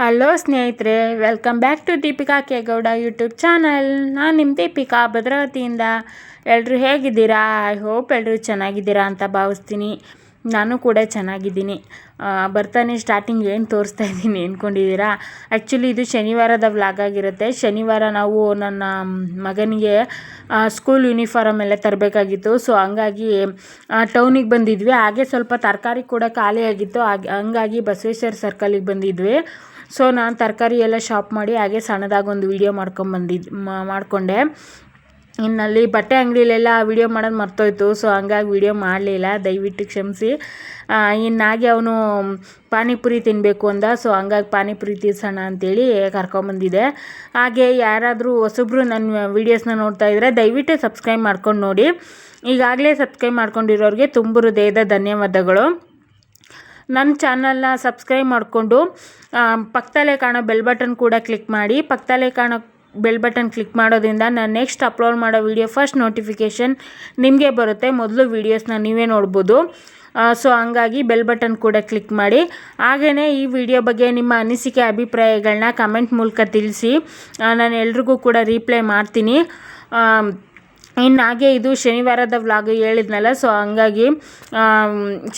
Hello ಸ್ನೇಹಿತರೆ. Welcome back to Deepika Kegowda YouTube channel ನಾನು ನಿಮ್ಮ ದೀಪಿಕಾ ಭದ್ರಾವತಿಯಿಂದ. ಎಲ್ಲರೂ ಹೇಗಿದ್ದೀರಾ? ಐ ಹೋಪ್ ಎಲ್ಲರೂ ಚೆನ್ನಾಗಿದ್ದೀರಾ ಅಂತ ಭಾವಿಸ್ತೀನಿ. ನಾನು ಕೂಡ ಚೆನ್ನಾಗಿದ್ದೀನಿ. ಬರ್ತಾನೆ ಸ್ಟಾರ್ಟಿಂಗ್ ಏನು ತೋರಿಸ್ತಾ ಇದ್ದೀನಿ ಅಂದ್ಕೊಂಡಿದ್ದೀರಾ ಆ್ಯಕ್ಚುಲಿ ಇದು ಶನಿವಾರದ ವ್ಲಾಗ್ ಆಗಿರುತ್ತೆ. ಶನಿವಾರ ನಾವು ನನ್ನ ಮಗನಿಗೆ ಸ್ಕೂಲ್ ಯೂನಿಫಾರಮ್ ಎಲ್ಲ ತರಬೇಕಾಗಿತ್ತು. ಸೊ ಹಂಗಾಗಿ ಟೌನಿಗೆ ಬಂದಿದ್ವಿ. ಹಾಗೆ ಸ್ವಲ್ಪ ತರಕಾರಿ ಕೂಡ ಖಾಲಿಯಾಗಿತ್ತು. ಹಾಗೆ, ಹಂಗಾಗಿ ಬಸವೇಶ್ವರ ಸರ್ಕಲಿಗೆ ಬಂದಿದ್ವಿ. ಸೊ ನಾನು ತರಕಾರಿ ಎಲ್ಲ ಶಾಪ್ ಮಾಡಿ ಹಾಗೆ ಸಣ್ಣದಾಗೊಂದು ವೀಡಿಯೋ ಮಾಡ್ಕೊಂಬಂದಿದ್ದು ಮಾಡಿಕೊಂಡೆ ಇನ್ನಲ್ಲಿ ಬಟ್ಟೆ ಅಂಗಡಿಲೆಲ್ಲ ವೀಡಿಯೋ ಮಾಡೋದು ಮರ್ತೋಯ್ತು ಸೊ ಹಂಗಾಗಿ ವೀಡಿಯೋ ಮಾಡಲಿಲ್ಲ. ದಯವಿಟ್ಟು ಕ್ಷಮಿಸಿ. ಇನ್ನಾಗೆ ಅವನು ಪಾನಿಪುರಿ ತಿನ್ನಬೇಕು ಅಂದ ಸೊ ಹಂಗಾಗಿ ಪಾನಿಪುರಿ ತೀರ್ಸೋಣ ಅಂತೇಳಿ ಕರ್ಕೊಂಬಂದಿದೆ ಹಾಗೆ ಯಾರಾದರೂ ಹೊಸಬ್ರು ನನ್ನ ವೀಡಿಯೋಸ್ನ ನೋಡ್ತಾ ಇದ್ದರೆ ದಯವಿಟ್ಟು ಸಬ್ಸ್ಕ್ರೈಬ್ ಮಾಡ್ಕೊಂಡು ನೋಡಿ. ಈಗಾಗಲೇ ಸಬ್ಸ್ಕ್ರೈಬ್ ಮಾಡ್ಕೊಂಡಿರೋರಿಗೆ ತುಂಬ ಹೃದಯದ ಧನ್ಯವಾದಗಳು. ನನ್ನ ಚಾನಲ್ನ ಸಬ್ಸ್ಕ್ರೈಬ್ ಮಾಡಿಕೊಂಡು ಪಕ್ಕದಲ್ಲೇ ಕಾಣೋ ಬೆಲ್ ಬಟನ್ ಕೂಡ ಕ್ಲಿಕ್ ಮಾಡಿ. ಪಕ್ಕದಲ್ಲೇ ಕಾಣೋ ಬೆಲ್ ಬಟನ್ ಕ್ಲಿಕ್ ಮಾಡೋದ್ರಿಂದ ನಾನು ನೆಕ್ಸ್ಟ್ ಅಪ್ಲೋಡ್ ಮಾಡೋ ವೀಡಿಯೋ ಫಸ್ಟ್ ನೋಟಿಫಿಕೇಷನ್ ನಿಮಗೆ ಬರುತ್ತೆ. ಮೊದಲು ವೀಡಿಯೋಸ್ನ ನೀವೇ ನೋಡ್ಬೋದು. ಸೊ ಹಂಗಾಗಿ ಬೆಲ್ ಬಟನ್ ಕೂಡ ಕ್ಲಿಕ್ ಮಾಡಿ. ಹಾಗೆಯೇ ಈ ವಿಡಿಯೋ ಬಗ್ಗೆ ನಿಮ್ಮ ಅನಿಸಿಕೆ ಅಭಿಪ್ರಾಯಗಳನ್ನ ಕಮೆಂಟ್ ಮೂಲಕ ತಿಳಿಸಿ. ನಾನು ಎಲ್ರಿಗೂ ಕೂಡ ರೀಪ್ಲೈ ಮಾಡ್ತೀನಿ. ಇನ್ನು ಹಾಗೆ ಇದು ಶನಿವಾರದ ವ್ಲಾಗ್ ಹೇಳಿದ್ನಲ್ಲ ಸೊ ಹಂಗಾಗಿ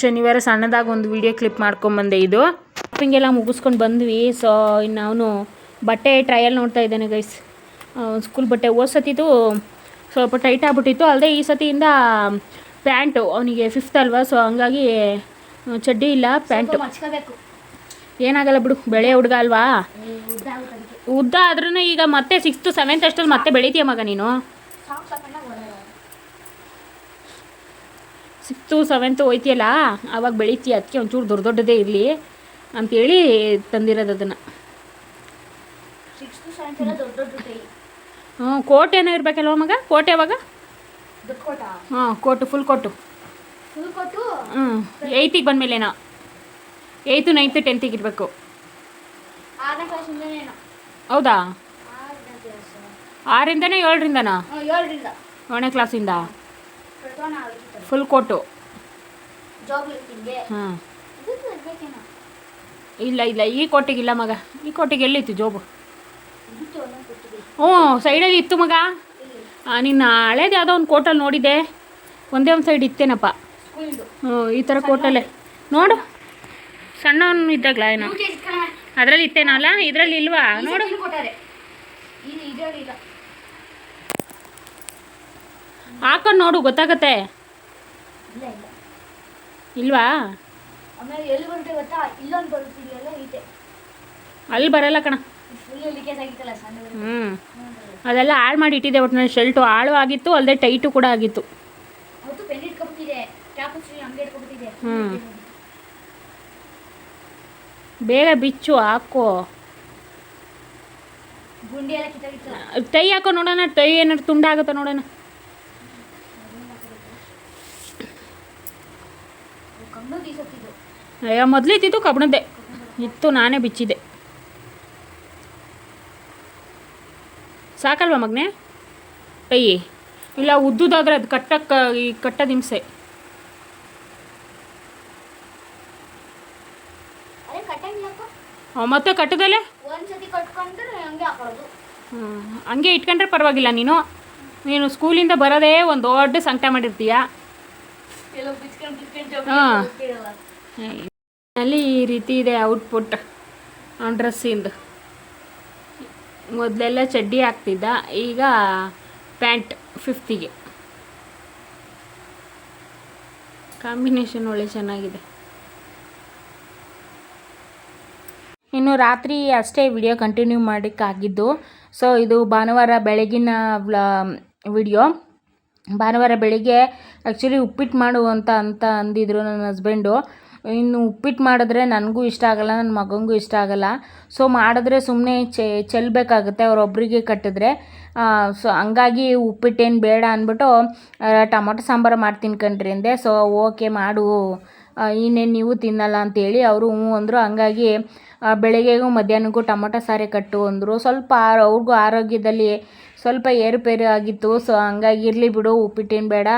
ಶನಿವಾರ ಸಣ್ಣದಾಗಿ ಒಂದು ವಿಡಿಯೋ ಕ್ಲಿಪ್ ಮಾಡ್ಕೊಂಬಂದೆ ಇದು. ಶಾಪಿಂಗೆಲ್ಲ ಮುಗಿಸ್ಕೊಂಡು ಬಂದ್ವಿ ಸೊ ಇನ್ನು ಅವನು ಬಟ್ಟೆ ಟ್ರಯಲ್ ನೋಡ್ತಾ ಇದ್ದಾನೆ ಗೈಸ್ ಸ್ಕೂಲ್ ಬಟ್ಟೆ ಹೋದ ಸ್ವಲ್ಪ ಟೈಟ್ ಆಗ್ಬಿಟ್ಟಿತ್ತು. ಅಲ್ಲದೆ ಈ ಸತಿಯಿಂದ ಪ್ಯಾಂಟು ಅವನಿಗೆ ಫಿಫ್ತ್ ಅಲ್ವಾ ಸೊ ಹಂಗಾಗಿ ಚಡ್ಡಿ ಇಲ್ಲ ಪ್ಯಾಂಟು. ಏನಾಗಲ್ಲ ಬಿಡು ಬೆಳೆ ಹುಡುಗ ಅಲ್ವಾ? ಉದ್ದ ಉದ್ದ ಆದ್ರೂ ಈಗ ಮತ್ತೆ ಸಿಕ್ಸ್ತು ಸೆವೆಂತ್ ಅಷ್ಟಲ್ಲಿ ಮತ್ತೆ ಬೆಳಿತೀಯ ಮಗ ನೀನು? ಸಿಕ್ಸ್ತು ಸೆವೆಂತು ಹೋಯ್ತಿಯಲ್ಲ ಆವಾಗ ಬೆಳಿತೀಯ ಅದಕ್ಕೆ ಒಂಚೂರು ದೊಡ್ಡ ದೊಡ್ಡದೇ ಇರಲಿ ಅಂತೇಳಿ ತಂದಿರೋದು ಅದನ್ನು. ಹ್ಞೂ ಕೋಟ್ ಏನೋ ಇರಬೇಕಲ್ವ ಮಗ? ಕೋಟ್ ಯಾವಾಗ? ಹಾಂ ಕೋಟು ಫುಲ್ ಕೋಟು. ಹ್ಞೂ ಏಯ್ತಿಗೆ ಬಂದಮೇಲೆನಾ ಏಯ್ತು ನೈನ್ತು ಟೆಂತಿಗೆ ಇರಬೇಕು. ಹೌದಾ? ಆರಿಂದನೇ ಏಳರಿಂದನಾ? ಏಳರಿಂದ. ಏಳನೇ ಕ್ಲಾಸಿಂದ ಫುಲ್ ಕೋಟು ಹಾಂ. ಇಲ್ಲ ಇಲ್ಲ ಈ ಕೋಟಿಗಿಲ್ಲ ಮಗ. ಈ ಕೋಟಿಗೆ ಎಲ್ಲಿತ್ತು ಜೋಬು ಹ್ಞೂ ಸೈಡಲ್ಲಿ ಇತ್ತು ಮಗ. ನಿನ್ನ ಹಳೇದು ಯಾವುದೋ ಒಂದು ಕೋಟಲ್ಲಿ ನೋಡಿದೆ. ಒಂದೇ ಒಂದು ಸೈಡ್ ಇತ್ತೇನಪ್ಪ. ಹ್ಞೂ ಈ ಥರ ಕೋಟಲ್ಲೇ ನೋಡು. ಸಣ್ಣವನು ಇದ್ದಾಗಲ ಏನೋ. ಅದರಲ್ಲಿ ಇತ್ತೇನಲ್ಲ ಇದರಲ್ಲಿ ಇಲ್ವಾ? ನೋಡು ಕೊಟ್ಟಾರೆ ಇದು ಇದರಲ್ಲಿ ಇಲ್ಲ ಹಾಕೊಂಡು ನೋಡು ಗೊತ್ತಾಗತ್ತೆ? ಇಲ್ವಾ? ಅಲ್ಲಿ ಬರಲ್ಲ ಕಣ. ಹ್ಞೂ ಅದೆಲ್ಲ ಹಾಳು ಮಾಡಿ ಇಟ್ಟಿದೆ ಒಟ್ಟು ನನ್ನ ಶರ್ಟು ಆಳು ಆಗಿತ್ತು ಅಲ್ಲದೆ ಟೈಟು ಕೂಡ ಆಗಿತ್ತು. ಹ್ಞೂ. ಬೇಗ ಬಿಚ್ಚು ಹಾಕೋ. ಟೈ ಹಾಕೋ ನೋಡೋಣ ಟೈ ಏನಾದ್ರು ತುಂಡಾಗುತ್ತೋ ನೋಡೋಣ. ಅಯ್ಯೋ ಮೊದಲು ಇದ್ದಿದ್ದು ಕಬ್ಬಣದ್ದೆ ಇತ್ತು ನಾನೇ ಬಿಚ್ಚಿದ್ದೆ. ಸಾಕಲ್ವಾ ಮಗನೇ? ಅಯ್ಯಿ ಇಲ್ಲ ಉದ್ದುದಾದ್ರೆ ಅದು ಕಟ್ಟಕ್ಕೆ ಈ ಕಟ್ಟದ ಹಿಂಸೆ. ಮತ್ತೆ ಕಟ್ಟದಲ್ಲೇ? ಹ್ಞೂ ಹಂಗೆ ಇಟ್ಕೊಂಡ್ರೆ ಪರವಾಗಿಲ್ಲ ನೀನು. ನೀನು ಸ್ಕೂಲಿಂದ ಬರೋದೇ ಒಂದು ದೊಡ್ಡ ಸಂಕಟ ಮಾಡಿರ್ತೀಯ? ಹಾ. ಅಲ್ಲಿ ಈ ರೀತಿ ಇದೆ ಔಟ್ಪುಟ್ ಡ್ರೆಸ್ಸಿಂದು ಮೊದಲೆಲ್ಲ ಚಡ್ಡಿ ಹಾಕ್ತಿದ್ದ, ಈಗ ಪ್ಯಾಂಟ್ ಫಿಫ್ತಿಗೆ ಕಾಂಬಿನೇಷನ್ ಒಳ್ಳೆ ಚೆನ್ನಾಗಿದೆ. ಇನ್ನು ರಾತ್ರಿ ಅಷ್ಟೇ ವಿಡಿಯೋ ಕಂಟಿನ್ಯೂ ಮಾಡೋಕ್ಕಾಗಿದ್ದು ಸೊ ಇದು ಭಾನುವಾರ ಬೆಳಗಿನ ವಿಡಿಯೋ ಭಾನುವಾರ ಬೆಳಿಗ್ಗೆ ಆ್ಯಕ್ಚುಲಿ ಉಪ್ಪಿಟ್ಟು ಮಾಡು ಅಂತ ಅಂತ ಅಂದಿದ್ರು ನನ್ನ ಹಸ್ಬೆಂಡು ಇನ್ನು ಉಪ್ಪಿಟ್ಟು ಮಾಡಿದ್ರೆ ನನಗೂ ಇಷ್ಟ ಆಗಲ್ಲ, ನನ್ನ ಮಗನಿಗೂ ಇಷ್ಟ ಆಗಲ್ಲ. ಸೊ ಮಾಡಿದ್ರೆ ಸುಮ್ಮನೆ ಚೆಲ್ಲಬೇಕಾಗುತ್ತೆ ಅವರೊಬ್ಬರಿಗೆ ಕಟ್ಟಿದ್ರೆ. ಸೊ ಹಂಗಾಗಿ ಉಪ್ಪಿಟ್ಟೇನು ಬೇಡ ಅಂದ್ಬಿಟ್ಟು ಟೊಮೊಟೊ ಸಾಂಬಾರು ಮಾಡ್ತೀನಿ ಕಣ್ರಿ ಅಂದೆ. ಸೊ ಓಕೆ, ಮಾಡು. ಇನ್ನೇನು ನೀವು ತಿನ್ನಲ್ಲ ಅಂತೇಳಿ ಅವರು ಹ್ಞೂ ಅಂದರು. ಹಂಗಾಗಿ ಬೆಳಗ್ಗೆಗೂ ಮಧ್ಯಾಹ್ನಕ್ಕೂ ಟೊಮೊಟೊ ಸಾರೇ ಕಟ್ಟು ಅಂದರು. ಸ್ವಲ್ಪ ಅವ್ರಿಗೂ ಆರೋಗ್ಯದಲ್ಲಿ ಸ್ವಲ್ಪ ಏರುಪೇರು ಆಗಿತ್ತು. ಸೊ ಹಂಗಾಗಿ ಇರಲಿ ಬಿಡು, ಉಪ್ಪಿಟ್ಟೇನು ಬೇಡ.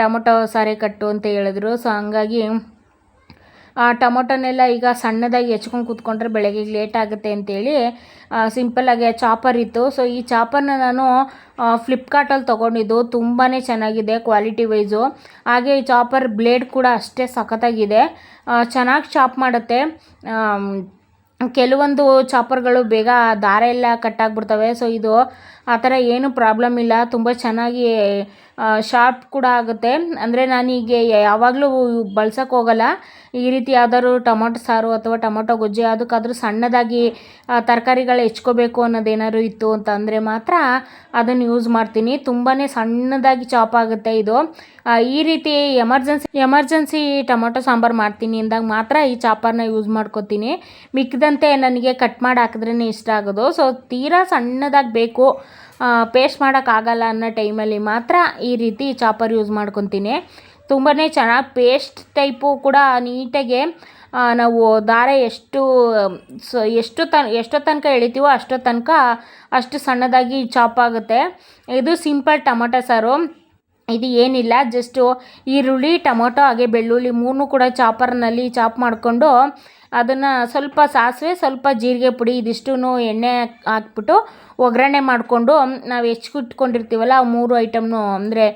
ಟೊಮೊಟೊ ಸಾರೇ ಕಟ್ಟು ಅಂತ ಹೇಳಿದ್ರು. ಸೊ ಹಂಗಾಗಿ ಟೊಮೊಟೊನೆಲ್ಲ ಈಗ ಸಣ್ಣದಾಗಿ ಹೆಚ್ಕೊಂಡು ಕೂತ್ಕೊಂಡ್ರೆ ಬೆಳಗ್ಗೆ ಲೇಟ್ ಆಗುತ್ತೆ ಅಂತೇಳಿ ಸಿಂಪಲ್ಲಾಗಿ ಚಾಪರ್ ಇತ್ತು. ಸೊ ಈ ಚಾಪರ್ನ ನಾನು ಫ್ಲಿಪ್ಕಾರ್ಟಲ್ಲಿ ತೊಗೊಂಡಿದ್ದು. ತುಂಬಾ ಚೆನ್ನಾಗಿದೆ ಕ್ವಾಲಿಟಿ ವೈಸು ಹಾಗೆ ಈ ಚಾಪರ್ ಬ್ಲೇಡ್ ಕೂಡ ಅಷ್ಟೇ ಸಖತ್ತಾಗಿದೆ. ಚೆನ್ನಾಗಿ ಚಾಪ್ ಮಾಡುತ್ತೆ. ಕೆಲವೊಂದು ಚಾಪರ್ಗಳು ಬೇಗ ದಾರ ಎಲ್ಲ ಕಟ್ಟಾಗ್ಬಿಡ್ತವೆ ಸೊ ಇದು ಆ ಥರ ಏನು ಪ್ರಾಬ್ಲಮ್ ಇಲ್ಲ. ತುಂಬ ಚೆನ್ನಾಗಿ ಶಾರ್ಪ್ ಕೂಡ ಆಗುತ್ತೆ. ಅಂದರೆ ನಾನೀಗ ಯಾವಾಗಲೂ ಬಳ್ಸೋಕೆ ಹೋಗಲ್ಲ. ಈ ರೀತಿ ಯಾವ್ದಾದ್ರು ಟೊಮೊಟೊ ಸಾರು ಅಥವಾ ಟೊಮೊಟೊ ಗೊಜ್ಜೆ ಯಾವುದಕ್ಕಾದ್ರೂ ಸಣ್ಣದಾಗಿ ತರಕಾರಿಗಳು ಹೆಚ್ಕೋಬೇಕು ಅನ್ನೋದೇನಾದ್ರು ಇತ್ತು ಅಂತ ಅಂದರೆ ಮಾತ್ರ ಅದನ್ನು ಯೂಸ್ ಮಾಡ್ತೀನಿ. ತುಂಬಾ ಸಣ್ಣದಾಗಿ ಚಾಪ್ ಆಗುತ್ತೆ ಇದು. ಈ ರೀತಿ ಎಮರ್ಜೆನ್ಸಿ ಎಮರ್ಜೆನ್ಸಿ ಟೊಮೊಟೊ ಸಾಂಬಾರು ಮಾಡ್ತೀನಿ ಅಂದಾಗ ಮಾತ್ರ ಈ ಚಾಪರ್ನ ಯೂಸ್ ಮಾಡ್ಕೊತೀನಿ. ಮಿಕ್ಕಿದಂತೆ ನನಗೆ ಕಟ್ ಮಾಡಿ ಹಾಕಿದ್ರೇ ಇಷ್ಟ ಆಗೋದು. ಸೊ ತೀರಾ ಸಣ್ಣದಾಗಿ ಬೇಕು. ಪೇಸ್ಟ್ ಮಾಡೋಕ್ಕಾಗಲ್ಲ ಅನ್ನೋ ಟೈಮಲ್ಲಿ ಮಾತ್ರ ಈ ರೀತಿ ಚಾಪರ್ ಯೂಸ್ ಮಾಡ್ಕೊತೀನಿ. ತುಂಬಾ ಚೆನ್ನಾಗಿ ಪೇಸ್ಟ್ ಟೈಪು ಕೂಡ ನೀಟಾಗೆ ನಾವು ದಾರ ಎಷ್ಟು, ಸ, ಎಷ್ಟು ತನ್, ಎಷ್ಟೋ ತನಕ ಎಳಿತೀವೋ ಅಷ್ಟೋ ತನಕ ಅಷ್ಟು ಸಣ್ಣದಾಗಿ ಚಾಪ್ ಆಗುತ್ತೆ. ಇದು ಸಿಂಪಲ್ ಟೊಮೊಟೊ ಸಾರು. ಇದು ಏನಿಲ್ಲ ಜಸ್ಟು ಈರುಳ್ಳಿ, ಟೊಮೊಟೊ, ಹಾಗೆ ಬೆಳ್ಳುಳ್ಳಿ ಮೂರನ್ನೂ ಕೂಡ ಚಾಪರ್ನಲ್ಲಿ ಚಾಪ್ ಮಾಡಿಕೊಂಡು ಅದನ್ನು ಸ್ವಲ್ಪ ಸಾಸಿವೆ, ಸ್ವಲ್ಪ ಜೀರಿಗೆ ಪುಡಿ ಇದಿಷ್ಟು ಎಣ್ಣೆ ಹಾಕ್ಬಿಟ್ಟು ಒಗ್ಗರಣೆ ಮಾಡಿಕೊಂಡು ನಾವು ಹೆಚ್ಕಿಟ್ಕೊಂಡಿರ್ತೀವಲ್ಲ ಆ ಮೂರು ಐಟಮ್ನು, ಅಂದರೆ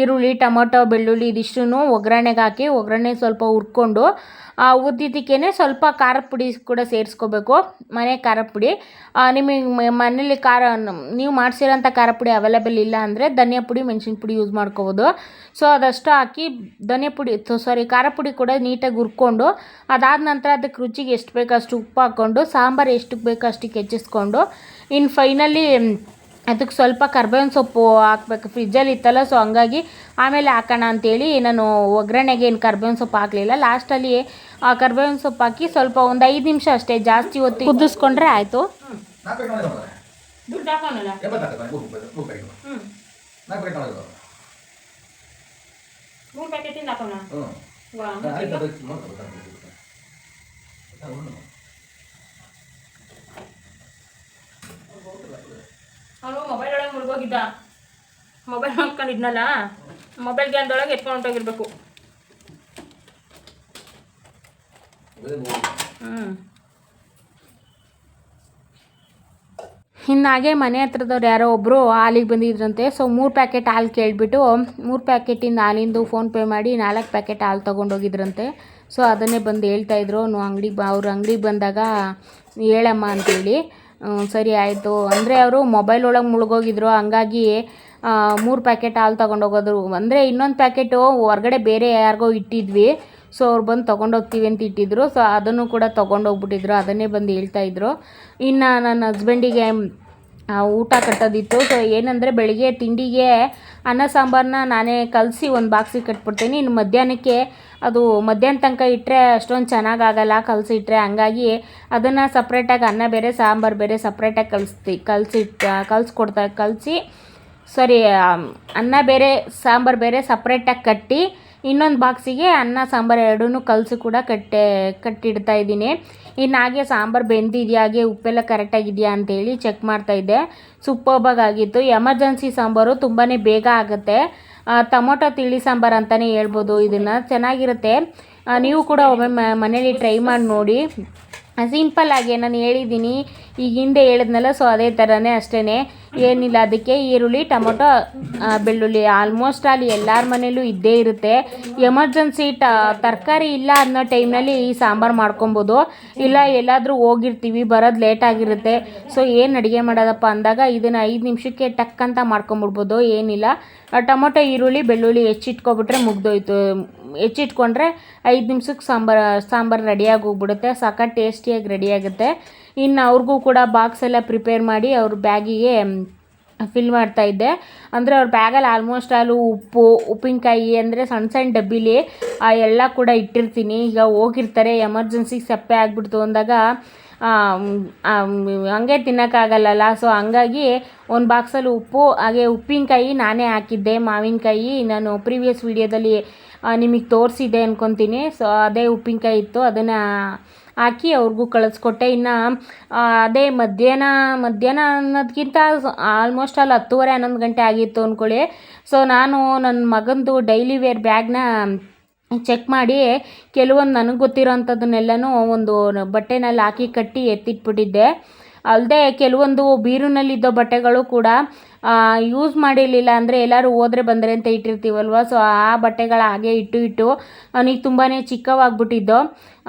ಈರುಳ್ಳಿ, ಟೊಮೊಟೊ, ಬೆಳ್ಳುಳ್ಳಿ ಇದಿಷ್ಟು ಒಗ್ಗರಣೆಗೆ ಹಾಕಿ, ಒಗ್ಗರಣೆ ಸ್ವಲ್ಪ ಹುರ್ಕೊಂಡು, ಆ ಉದ್ದಿದ್ದಕ್ಕೇ ಸ್ವಲ್ಪ ಖಾರದ ಪುಡಿ ಕೂಡ ಸೇರಿಸ್ಕೋಬೇಕು, ಮನೆ ಖಾರದ ಪುಡಿ. ನಿಮಗೆ ಮನೇಲಿ ಖಾರ ನೀವು ಮಾಡಿಸಿರೋಂಥ ಖಾರ ಪುಡಿ ಅವೈಲೇಬಲ್ ಇಲ್ಲ ಅಂದರೆ ಧನಿಯಾ ಪುಡಿ, ಮೆಣಸಿನ ಪುಡಿ ಯೂಸ್ ಮಾಡ್ಕೋಬೋದು. ಸೊ, ಅದಷ್ಟು ಹಾಕಿ, ಧನಿಯಾ ಪುಡಿ ಸಾರಿ, ಖಾರ ಪುಡಿ ಕೂಡ ನೀಟಾಗಿ ಹುರ್ಕೊಂಡು, ಅದಾದ ನಂತರ ಅದಕ್ಕೆ ರುಚಿಗೆ ಎಷ್ಟು ಬೇಕೋ ಅಷ್ಟು ಉಪ್ಪು ಹಾಕ್ಕೊಂಡು ಸಾಂಬಾರು ಎಷ್ಟಕ್ಕೆ ಬೇಕೋ ಅಷ್ಟಕ್ಕೆ ಹೆಚ್ಚಿಸ್ಕೊಂಡು ಇನ್ನು ಫೈನಲಿ ಅದಕ್ಕೆ ಸ್ವಲ್ಪ ಕರ್ಬೇವಿನ ಸೊಪ್ಪು ಹಾಕ್ಬೇಕು. ಫ್ರಿಜ್ಜಲ್ಲಿ ಇತ್ತಲ್ಲ ಸೊ ಹಂಗಾಗಿ ಆಮೇಲೆ ಹಾಕೋಣ ಅಂತೇಳಿ ನಾನು ಒಗ್ಗರಣೆಗೆ ಏನು ಕರ್ಬೇವಿನ ಸೊಪ್ಪು ಹಾಕಲಿಲ್ಲ. ಲಾಸ್ಟಲ್ಲಿ ಆ ಕರ್ಬೇವಿನ ಸೊಪ್ಪು ಹಾಕಿ ಸ್ವಲ್ಪ ಒಂದು ಐದು ನಿಮಿಷ ಅಷ್ಟೇ ಜಾಸ್ತಿ ಹೊತ್ತು ಕುದಿಸ್ಕೊಂಡ್ರೆ ಆಯಿತು. ಮೂರು ಪ್ಯಾಕೆಟ್? ಮೂರು ಪ್ಯಾಕೆಟ್ ಹ್ಞೂ ನಾಲ್ಕು ಪ್ಯಾಕೆಟ್ ಮಾಡಿದ್ರು ಮೂರು ಪ್ಯಾಕೆಟಿಂದ ಹಾಕೋಣ ಹ್ಞೂ ಆಯ್ತು ಅದು ನೋಡ್ಕೊಂಡು ಗೊತ್ತಾಗ್ತದೆ. ಹೌದು. ಅವನು ಮೊಬೈಲ್ ಒಳಗೆ ಮುಳುಗೋಗಿದ್ದ. ಮೊಬೈಲ್ ನೋಡ್ಕೊಂಡಿದ್ನಲ್ಲ ಮೊಬೈಲ್ ಗ್ಯಾನ್ದೊಳಗೆ ಎತ್ಕೊಂಡು ಹೊಂಟೋಗಿರ್ಬೇಕು. ಹ್ಞೂ ಇನ್ನು ಹಾಗೆ ಮನೆ ಹತ್ರದವ್ರು ಯಾರೋ ಒಬ್ಬರು ಹಾಲಿಗೆ ಬಂದಿದ್ರಂತೆ. ಸೊ ಮೂರು ಪ್ಯಾಕೆಟ್ ಹಾಲು ಕೇಳಿಬಿಟ್ಟು ಮೂರು ಪ್ಯಾಕೆಟಿಂದ ಹಾಲಿಂದು ಫೋನ್ಪೇ ಮಾಡಿ ನಾಲ್ಕು ಪ್ಯಾಕೆಟ್ ಹಾಲು ತೊಗೊಂಡೋಗಿದ್ರಂತೆ. ಸೊ ಅದನ್ನೇ ಬಂದು ಹೇಳ್ತಾಯಿದ್ರು ನೀವು ಅಂಗಡಿ ಬ ಅವ್ರ ಅಂಗಡಿಗೆ ಬಂದಾಗ ಹೇಳಮ್ಮ ಅಂತೇಳಿ. ಸರಿ ಆಯಿತು. ಅಂದರೆ ಅವರು ಮೊಬೈಲ್ ಒಳಗೆ ಮುಳುಗೋಗಿದ್ರು. ಹಂಗಾಗಿ ಮೂರು ಪ್ಯಾಕೆಟ್ ಹಾಲು ತೊಗೊಂಡೋಗೋದ್ರು. ಅಂದರೆ ಇನ್ನೊಂದು ಪ್ಯಾಕೆಟು ಹೊರಗಡೆ ಬೇರೆ ಯಾರಿಗೋ ಇಟ್ಟಿದ್ವಿ. ಸೊ ಅವ್ರು ಬಂದು ತೊಗೊಂಡೋಗ್ತೀವಿ ಅಂತ ಇಟ್ಟಿದ್ರು. ಸೊ ಅದನ್ನು ಕೂಡ ತೊಗೊಂಡೋಗ್ಬಿಟ್ಟಿದ್ರು. ಅದನ್ನೇ ಬಂದು ಹೇಳ್ತಾಯಿದ್ರು ಇನ್ನು ನನ್ನ ಹಸ್ಬೆಂಡಿಗೆ ಊಟ ಕಟ್ಟೋದಿತ್ತು. ಸೊ ಏನಂದರೆ ಬೆಳಿಗ್ಗೆ ತಿಂಡಿಗೆ ಅನ್ನ ಸಾಂಬಾರನ್ನ ನಾನೇ ಕಲಸಿ ಒಂದು ಬಾಕ್ಸಿಗೆ ಕಟ್ಬಿಡ್ತೀನಿ. ಇನ್ನು ಮಧ್ಯಾಹ್ನಕ್ಕೆ ಅದು ಮಧ್ಯಾಹ್ನ ತನಕ ಇಟ್ಟರೆ ಅಷ್ಟೊಂದು ಚೆನ್ನಾಗಾಗಲ್ಲ, ಕಲಸಿ ಇಟ್ಟರೆ ಹಂಗಾಗಿ ಅದನ್ನು ಸಪ್ರೇಟಾಗಿ ಅನ್ನ ಬೇರೆ, ಸಾಂಬಾರು ಬೇರೆ ಸಪ್ರೇಟಾಗಿ ಕಲಿಸ್ತಿ, ಕಲಸಿ ಕಲಿಸ್ಕೊಡ್ತಾ ಕಲಸಿ, ಸಾರಿ ಅನ್ನ ಬೇರೆ, ಸಾಂಬಾರು ಬೇರೆ ಸಪ್ರೇಟಾಗಿ ಕಟ್ಟಿ ಇನ್ನೊಂದು ಬಾಕ್ಸಿಗೆ ಅನ್ನ, ಸಾಂಬಾರು ಎರಡೂ ಕಲಸಿ ಕೂಡ ಕಟ್ಟೆ, ಕಟ್ಟಿಡ್ತಾ ಇದ್ದೀನಿ. ಇನ್ನು ಹಾಗೆ ಸಾಂಬಾರು ಬೆಂದಿದೆಯಾ, ಹಾಗೆ ಉಪ್ಪೆಲ್ಲ ಕರೆಕ್ಟಾಗಿದೆಯಾ ಅಂತೇಳಿ ಚೆಕ್ ಮಾಡ್ತಾಯಿದ್ದೆ ಸೂಪರ್ಬಾಗಿ ಆಗಿತ್ತು. ಎಮರ್ಜೆನ್ಸಿ ಸಾಂಬಾರು ತುಂಬಾ ಬೇಗ ಆಗುತ್ತೆ. ಟೊಮೊಟೊ ತಿಳಿ ಸಾಂಬಾರು ಅಂತಲೇ ಹೇಳ್ಬೋದು ಇದನ್ನು. ಚೆನ್ನಾಗಿರುತ್ತೆ. ನೀವು ಕೂಡ ಒಮ್ಮೆ ಮನೇಲಿ ಟ್ರೈ ಮಾಡಿ ನೋಡಿ. ಸಿಂಪಲ್ಲಾಗಿ ನಾನು ಹೇಳಿದ್ದೀನಿ. ಈಗ ಹಿಂದೆ ಹೇಳಿದ್ನಲ್ಲ ಸೊ ಅದೇ ಥರನೇ ಅಷ್ಟೇ ಏನಿಲ್ಲ, ಅದಕ್ಕೆ ಈರುಳ್ಳಿ, ಟೊಮೊಟೊ ಬೆಳ್ಳುಳ್ಳಿ ಆಲ್ಮೋಸ್ಟ್ ಅಲ್ಲಿ ಎಲ್ಲರ ಮನೇಲೂ ಇದ್ದೇ ಇರುತ್ತೆ. ಎಮರ್ಜೆನ್ಸಿ ಟ, ತರಕಾರಿ ಇಲ್ಲ ಅನ್ನೋ ಟೈಮ್ನಲ್ಲಿ ಈ ಸಾಂಬಾರು ಮಾಡ್ಕೊಬೋದು. ಇಲ್ಲ, ಎಲ್ಲಾದರೂ ಹೋಗಿರ್ತೀವಿ, ಬರೋದು ಲೇಟ್ ಆಗಿರುತ್ತೆ. ಸೊ ಏನು ಅಡುಗೆ ಮಾಡೋದಪ್ಪ ಅಂದಾಗ ಇದನ್ನು ಐದು ನಿಮಿಷಕ್ಕೆ ಟಕ್ ಅಂತ ಮಾಡ್ಕೊಂಬಿಡ್ಬೋದು, ಏನಿಲ್ಲ. ಟೊಮೊಟೊ, ಈರುಳ್ಳಿ, ಬೆಳ್ಳುಳ್ಳಿ ಹೆಚ್ಚಿಟ್ಕೊಬಿಟ್ರೆ ಮುಗ್ದೋಯ್ತು. ಹೆಚ್ಚಿಟ್ಕೊಂಡ್ರೆ ಐದು ನಿಮಿಷಕ್ಕೆ ಸಾಂಬಾರು ಸಾಂಬಾರು ರೆಡಿಯಾಗಿ ಹೋಗ್ಬಿಡುತ್ತೆ. ಸಖತ್ ಟೇಸ್ಟಿಯಾಗಿ ರೆಡಿಯಾಗುತ್ತೆ ಇನ್ನು ಅವ್ರಿಗೂ ಕೂಡ ಬಾಕ್ಸ್ ಎಲ್ಲ ಪ್ರಿಪೇರ್ ಮಾಡಿ ಅವ್ರ ಬ್ಯಾಗಿಗೆ ಫಿಲ್ ಮಾಡ್ತಾ ಇದ್ದೆ. ಅಂದರೆ ಅವ್ರ ಬ್ಯಾಗಲ್ಲಿ ಆಲ್ಮೋಸ್ಟ್ ಆಲು ಉಪ್ಪು, ಉಪ್ಪಿನಕಾಯಿ ಅಂದರೆ ಸಣ್ಣ ಸಣ್ಣ ಡಬ್ಬಿಲಿ ಆ ಎಲ್ಲ ಕೂಡ ಇಟ್ಟಿರ್ತೀನಿ. ಈಗ ಹೋಗಿರ್ತಾರೆ ಎಮರ್ಜೆನ್ಸಿಗೆ ಸಪ್ಪೆ ಆಗಿಬಿಡ್ತು ಅಂದಾಗ ಹಂಗೆ ತಿನ್ನೋಕ್ಕಾಗಲ್ಲಲ್ಲ. ಸೊ ಹಂಗಾಗಿ ಒಂದು ಬಾಕ್ಸಲ್ಲಿ ಉಪ್ಪು, ಹಾಗೆ ಉಪ್ಪಿನಕಾಯಿ ನಾನೇ ಹಾಕಿದ್ದೆ, ಮಾವಿನಕಾಯಿ. ನಾನು ಪ್ರೀವಿಯಸ್ ವೀಡಿಯೋದಲ್ಲಿ ನಿಮಗೆ ತೋರಿಸಿದ್ದೆ ಅಂದ್ಕೊತೀನಿ ಸೊ ಅದೇ ಉಪ್ಪಿನಕಾಯಿ ಇತ್ತು, ಅದನ್ನು ಹಾಕಿ ಅವ್ರಿಗೂ ಕಳಿಸ್ಕೊಟ್ಟೆ. ಇನ್ನು ಅದೇ ಮಧ್ಯಾಹ್ನ ಮಧ್ಯಾಹ್ನ ಅನ್ನೋದಕ್ಕಿಂತ ಆಲ್ಮೋಸ್ಟ್ ಅಲ್ಲಿ ಹತ್ತುವರೆ, ಹನ್ನೊಂದು ಗಂಟೆ ಆಗಿತ್ತು ಅಂದ್ಕೊಳ್ಳಿ ಸೊ ನಾನು ನನ್ನ ಮಗಂದು ಡೈಲಿ ವೇರ್ ಬ್ಯಾಗ್ನ ಚೆಕ್ ಮಾಡಿ, ಕೆಲವೊಂದು ನನಗೆ ಗೊತ್ತಿರೋಂಥದ್ದನ್ನೆಲ್ಲನೂ ಒಂದು ಬಟ್ಟೆನಲ್ಲಿ ಹಾಕಿ ಕಟ್ಟಿ ಎತ್ತಿಟ್ಬಿಟ್ಟಿದ್ದೆ. ಅಲ್ಲದೆ ಕೆಲವೊಂದು ಬೀರುನಲ್ಲಿದ್ದ ಬಟ್ಟೆಗಳು ಕೂಡ ಯೂಸ್ ಮಾಡಿರಲಿಲ್ಲ ಅಂದರೆ ಎಲ್ಲರೂ ಹೋದ್ರೆ ಬಂದರೆ ಅಂತ ಇಟ್ಟಿರ್ತೀವಲ್ವ? ಸೊ ಆ ಬಟ್ಟೆಗಳು ಹಾಗೆ ಇಟ್ಟು ಇಟ್ಟು ಅವನಿಗೆ ತುಂಬಾ ಚಿಕ್ಕವಾಗ್ಬಿಟ್ಟಿದ್ದು.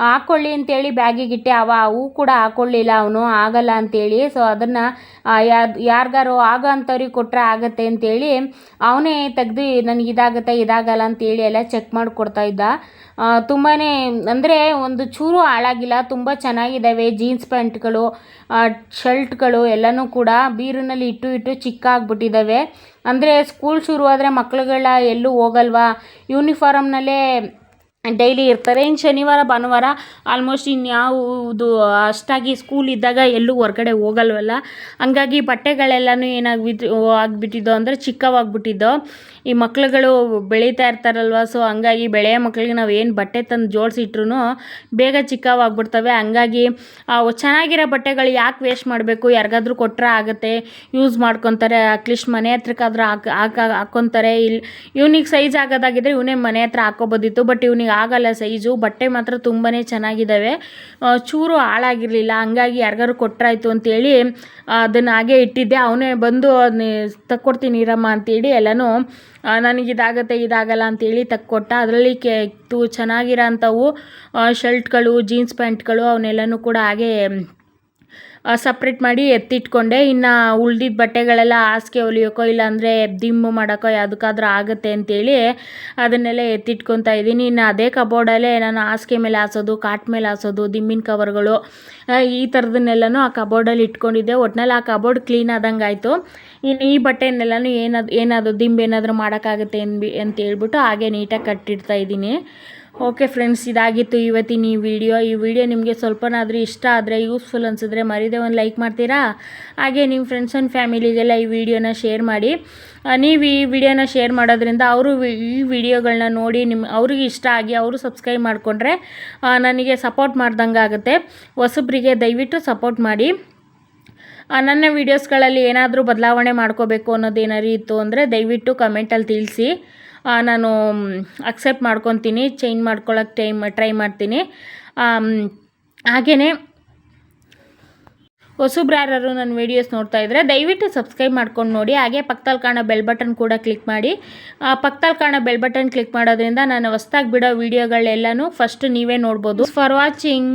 ಹಾಕ್ಕೊಳ್ಳಿ ಅಂತೇಳಿ ಬ್ಯಾಗಿಗಿಟ್ಟೆ ಅವ, ಅವು ಕೂಡ ಹಾಕ್ಕೊಳ್ಳಿಲ್ಲ ಅವನು, ಆಗಲ್ಲ ಅಂತೇಳಿ. ಸೊ ಅದನ್ನು ಯಾರು, ಯಾರಿಗಾರು ಆಗೋ ಅಂಥವ್ರಿಗೆ ಕೊಟ್ಟರೆ ಆಗತ್ತೆ ಅಂತೇಳಿ ಅವನೇ ತೆಗೆದು, ನನಗೆ ಇದಾಗುತ್ತೆ, ಇದಾಗಲ್ಲ ಅಂತೇಳಿ ಎಲ್ಲ ಚೆಕ್ ಮಾಡಿಕೊಡ್ತಾ ಇದ್ದ. ತುಂಬಾ ಅಂದರೆ ಒಂದು ಚೂರು ಹಾಳಾಗಿಲ್ಲ. ತುಂಬ ಚೆನ್ನಾಗಿದ್ದಾವೆ ಜೀನ್ಸ್ ಪ್ಯಾಂಟ್ಗಳು ಶರ್ಟ್ಗಳು ಎಲ್ಲನೂ ಕೂಡ ಬೀರಿನಲ್ಲಿ ಇಟ್ಟು ಇಟ್ಟು ಚಿಕ್ಕ ಆಗ್ಬಿಟ್ಟಿದ್ದಾವೆ. ಅಂದರೆ ಸ್ಕೂಲ್ ಶುರುವಾದರೆ ಮಕ್ಳುಗಳ ಎಲ್ಲೂ ಹೋಗಲ್ವಾ? ಯೂನಿಫಾರಮ್ನಲ್ಲೇ ಡೈಲಿ ಇರ್ತಾರೆ. ಇನ್ನು ಶನಿವಾರ, ಭಾನುವಾರ ಆಲ್ಮೋಸ್ಟ್ ಇನ್ಯಾವುದು ಅಷ್ಟಾಗಿ ಸ್ಕೂಲ್ ಇದ್ದಾಗ ಎಲ್ಲೂ ಹೊರ್ಗಡೆ ಹೋಗಲ್ವಲ್ಲ? ಹಂಗಾಗಿ ಬಟ್ಟೆಗಳೆಲ್ಲನೂ ಏನಾಗ್ಬಿಟ್ಟು, ಆಗಿಬಿಟ್ಟಿದ್ದು ಅಂದರೆ ಚಿಕ್ಕವಾಗ್ಬಿಟ್ಟಿದ್ದು, ಈ ಮಕ್ಳುಗಳು ಬೆಳೀತಾ ಇರ್ತಾರಲ್ವ? ಸೊ ಹಂಗಾಗಿ ಬೆಳೆಯ ಮಕ್ಕಳಿಗೆ ನಾವು ಏನು ಬಟ್ಟೆ ತಂದು ಜೋಡಿಸಿಟ್ರು ಬೇಗ ಚಿಕ್ಕವಾಗ್ಬಿಡ್ತವೆ. ಹಂಗಾಗಿ ಚೆನ್ನಾಗಿರೋ ಬಟ್ಟೆಗಳು ಯಾಕೆ ವೇಸ್ಟ್ ಮಾಡಬೇಕು? ಯಾರಿಗಾದ್ರೂ ಕೊಟ್ಟರೆ ಆಗುತ್ತೆ. ಯೂಸ್ ಮಾಡ್ಕೊತಾರೆ. ಅಟ್ಲೀಸ್ಟ್ ಮನೆ ಹತ್ರಕ್ಕಾದ್ರೂ ಹಾಕಿ, ಹಾಕ ಹಾಕ್ಕೊತಾರೆ ಇಲ್ಲಿ ಇವ್ನಿಗೆ ಸೈಜ್ ಆಗೋದಾಗಿದ್ದರೆ ಇವನೇ ಮನೆ ಹತ್ರ ಹಾಕೋಬೋದಿತ್ತು. ಬಟ್ ಇವ್ನಿಗೆ ಆಗಲ್ಲ ಸೈಜು, ಬಟ್ಟೆ ಮಾತ್ರ ತುಂಬಾ ಚೆನ್ನಾಗಿದ್ದಾವೆ ಚೂರು ಹಾಳಾಗಿರಲಿಲ್ಲ, ಹಂಗಾಗಿ ಯಾರಿಗಾರು ಕೊಟ್ಟರಾಯ್ತು ಅಂತೇಳಿ ಅದನ್ನು ಹಾಗೆ ಇಟ್ಟಿದ್ದೆ. ಅವನೇ ಬಂದು ತಕ್ಕೊಡ್ತೀನಿ ಇರಮ್ಮ ಅಂತೇಳಿ ಎಲ್ಲನೂ ನನಗೆ ಇದಾಗತ್ತೆ ಇದಾಗಲ್ಲ ಅಂತೇಳಿ ತಕ್ಕೊಟ್ಟ. ಅದರಲ್ಲಿ ಕೆ, ತು ಚೆನ್ನಾಗಿರೋ ಅಂಥವು ಶರ್ಟ್ಗಳು, ಜೀನ್ಸ್ ಪ್ಯಾಂಟ್ಗಳು, ಅವನ್ನೆಲ್ಲನೂ ಕೂಡ ಹಾಗೆ ಸಪ್ರೇಟ್ ಮಾಡಿ ಎತ್ತಿಟ್ಕೊಂಡೆ. ಇನ್ನು ಉಳ್ದಿದ್ದ ಬಟ್ಟೆಗಳೆಲ್ಲ ಹಾಸಿಗೆ ಹೊಲಿಯೋಕ್ಕೋ ಇಲ್ಲಾಂದರೆ ದಿಂಬು ಮಾಡೋಕ್ಕೋ ಯಾವುದಕ್ಕಾದ್ರೂ ಆಗುತ್ತೆ ಅಂತೇಳಿ ಅದನ್ನೆಲ್ಲ ಎತ್ತಿಟ್ಕೊತಾ ಇದ್ದೀನಿ. ಇನ್ನು ಅದೇ ಕಬೋರ್ಡಲ್ಲೇ ನಾನು ಹಾಸಿಗೆ ಮೇಲೆ ಹಾಸೋದು, ಕಾಟ್ ಮೇಲೆ ಹಾಸೋದು, ದಿಂಬಿನ ಕವರ್ಗಳು ಈ ಥರದನ್ನೆಲ್ಲನೂ ಆ ಕಬೋರ್ಡಲ್ಲಿ ಇಟ್ಕೊಂಡಿದ್ದೆ. ಒಟ್ನಲ್ಲಿ ಆ ಕಬೋರ್ಡ್ ಕ್ಲೀನ್ ಆದಂಗೆ ಆಯಿತು ಇನ್ನು ಈ ಬಟ್ಟೆಯನ್ನೆಲ್ಲನೂ ಏನಾದ್ರು ಏನಾದರೂ, ದಿಂಬು ಏನಾದರೂ ಮಾಡೋಕ್ಕಾಗುತ್ತೆ ಅಂತ ಹೇಳ್ಬಿಟ್ಟು ಹಾಗೆ ನೀಟಾಗಿ ಕಟ್ಟಿಡ್ತಾ ಇದ್ದೀನಿ. ಓಕೆ ಫ್ರೆಂಡ್ಸ್, ಇದಾಗಿತ್ತು ಇವತ್ತಿನ ಈ ವಿಡಿಯೋ. ಈ ವಿಡಿಯೋ ನಿಮಗೆ ಸ್ವಲ್ಪನಾದರೂ ಇಷ್ಟ ಆದರೆ, ಯೂಸ್ಫುಲ್ ಅನಿಸಿದ್ರೆ ಮರಿದೇ ಒಂದು ಲೈಕ್ ಮಾಡ್ತೀರಾ? ಹಾಗೆ ನಿಮ್ಮ ಫ್ರೆಂಡ್ಸ್ ಆ್ಯಂಡ್ ಫ್ಯಾಮಿಲಿಗೆಲ್ಲ ಈ ವಿಡಿಯೋನ ಶೇರ್ ಮಾಡಿ. ನೀವು ಈ ವಿಡಿಯೋನ ಶೇರ್ ಮಾಡೋದ್ರಿಂದ ಅವರು ಈ ವಿಡಿಯೋಗಳನ್ನ ನೋಡಿ ನಿಮ್ಮ ಅವ್ರಿಗೆ ಇಷ್ಟ ಆಗಿ ಅವರು ಸಬ್ಸ್ಕ್ರೈಬ್ ಮಾಡಿಕೊಂಡ್ರೆ ನನಗೆ ಸಪೋರ್ಟ್ ಮಾಡ್ದಂಗೆ ಆಗುತ್ತೆ. ಹೊಸಬ್ರಿಗೆ ದಯವಿಟ್ಟು ಸಪೋರ್ಟ್ ಮಾಡಿ. ನನ್ನ ವೀಡಿಯೋಸ್ಗಳಲ್ಲಿ ಏನಾದರೂ ಬದಲಾವಣೆ ಮಾಡ್ಕೋಬೇಕು ಅನ್ನೋದೇನಾರು ಇತ್ತು ಅಂದರೆ ದಯವಿಟ್ಟು ಕಮೆಂಟಲ್ಲಿ ತಿಳಿಸಿ. ನಾನು ಅಕ್ಸೆಪ್ಟ್ ಮಾಡ್ಕೊತೀನಿ ಚೇಂಜ್ ಮಾಡ್ಕೊಳ್ಳೋಕೆ ಟೈಮ್ ಟ್ರೈ ಮಾಡ್ತೀನಿ. ಹಾಗೆಯೇ ಹೊಸಬ್ರು ಯಾರು ನನ್ನ ವೀಡಿಯೋಸ್ ನೋಡ್ತಾ ಇದ್ದರೆ ದಯವಿಟ್ಟು ಸಬ್ಸ್ಕ್ರೈಬ್ ಮಾಡ್ಕೊಂಡು ನೋಡಿ. ಹಾಗೆ ಪಕ್ಕದಲ್ಲಿ ಕಾಣೋ ಬೆಲ್ ಬಟನ್ ಕೂಡ ಕ್ಲಿಕ್ ಮಾಡಿ. ಪಕ್ಕದಲ್ಲಿ ಕಾಣೋ ಬೆಲ್ ಬಟನ್ ಕ್ಲಿಕ್ ಮಾಡೋದ್ರಿಂದ ನಾನು ಹೊಸ್ದಾಗಿ ಬಿಡೋ ವೀಡಿಯೋಗಳೆಲ್ಲನೂ ಫಸ್ಟ್ ನೀವೇ ನೋಡ್ಬೋದು. For watching